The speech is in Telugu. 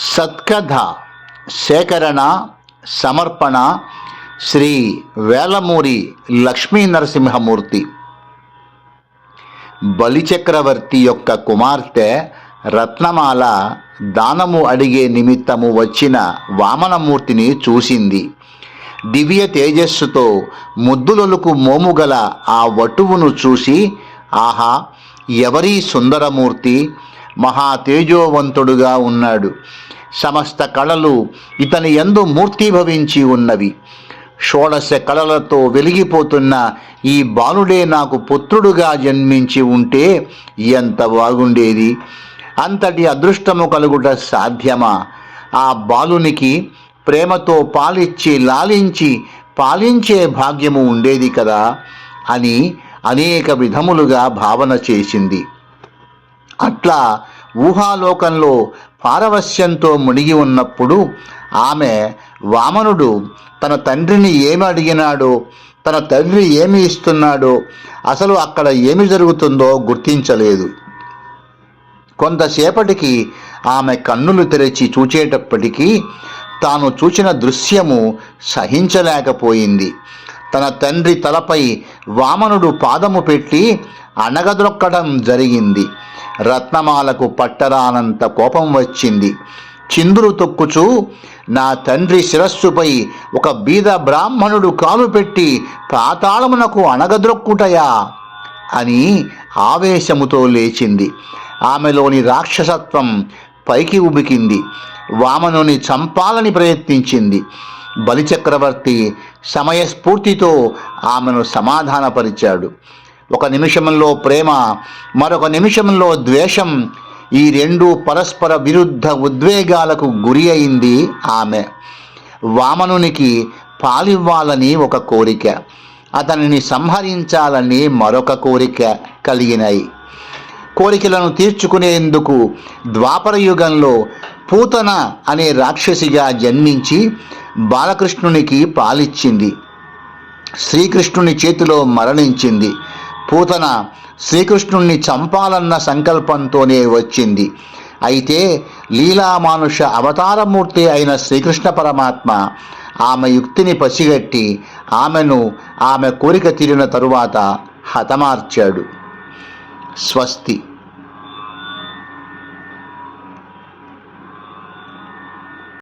సత్కథ సేకరణ సమర్పణ శ్రీ వేలమూరి లక్ష్మీ నరసింహమూర్తి. బలిచక్రవర్తి యొక్క కుమార్తె రత్నమాల దానము అడిగే నిమిత్తము వచ్చిన వామనమూర్తిని చూసింది. దివ్య తేజస్సుతో ముద్దులొలుకు మోముగల ఆ వటువును చూసి ఆహా ఎవరీ సుందరమూర్తి మహా తేజోవంతుడుగా ఉన్నాడు. సమస్త కళలు ఇతని ఎందు మూర్తిభవించి ఉన్నవి. షోడశ కళలతో వెలిగిపోతున్న ఈ బాలుడే నాకు పుత్రుడుగా జన్మించి ఉంటే ఎంత బాగుండేది? అంతటి అదృష్టము కలుగుట సాధ్యమా? ఆ బాలునికి ప్రేమతో పాలిచ్చి లాలించి పాలించే భాగ్యము ఉండేది కదా అని అనేక విధములుగా భావన చేసింది. అట్లా ఊహాలోకంలో పారవశ్యంతో మునిగి ఉన్నప్పుడు ఆమె వామనుడు తన తండ్రిని ఏమి అడిగినాడో తన తండ్రి ఏమి ఇస్తున్నాడో అసలు అక్కడ ఏమి జరుగుతుందో గుర్తించలేదు. కొంతసేపటికి ఆమె కన్నులు తెరిచి చూచేటప్పటికీ తాను చూసిన దృశ్యము సహించలేకపోయింది. తన తండ్రి తలపై వామనుడు పాదము పెట్టి అణగదొక్కడం జరిగింది. రత్నమాలకు పట్టరానంత కోపం వచ్చింది. చిందులు తొక్కుచూ నా తండ్రి శిరస్సుపై ఒక బీద బ్రాహ్మణుడు కాలు పెట్టి పాతాళమునకు అణగద్రొక్కుటయా అని ఆవేశముతో లేచింది. ఆమెలోని రాక్షసత్వం పైకి ఉబికింది. వామనుని చంపాలని ప్రయత్నించింది. బలిచక్రవర్తి సమయస్ఫూర్తితో ఆమెను సమాధానపరిచాడు. ఒక నిమిషంలో ప్రేమ మరొక నిమిషంలో ద్వేషం ఈ రెండు పరస్పర విరుద్ధ ఉద్వేగాలకు గురి అయింది ఆమె. వామనునికి పాలివ్వాలని ఒక కోరిక అతనిని సంహరించాలని మరొక కోరిక కలిగినాయి. కోరికలను తీర్చుకునేందుకు ద్వాపర యుగంలో పూతన అనే రాక్షసిగా జన్మించి బాలకృష్ణునికి పాలిచ్చింది. శ్రీకృష్ణుని చేతిలో మరణించింది. పూతన శ్రీకృష్ణుణ్ణి చంపాలన్న సంకల్పంతోనే వచ్చింది. అయితే లీలామానుష అవతారమూర్తి అయిన శ్రీకృష్ణ పరమాత్మ ఆమె యుక్తిని పసిగట్టి ఆమెను ఆమె కోరిక తీరిన తరువాత హతమార్చాడు. స్వస్తి.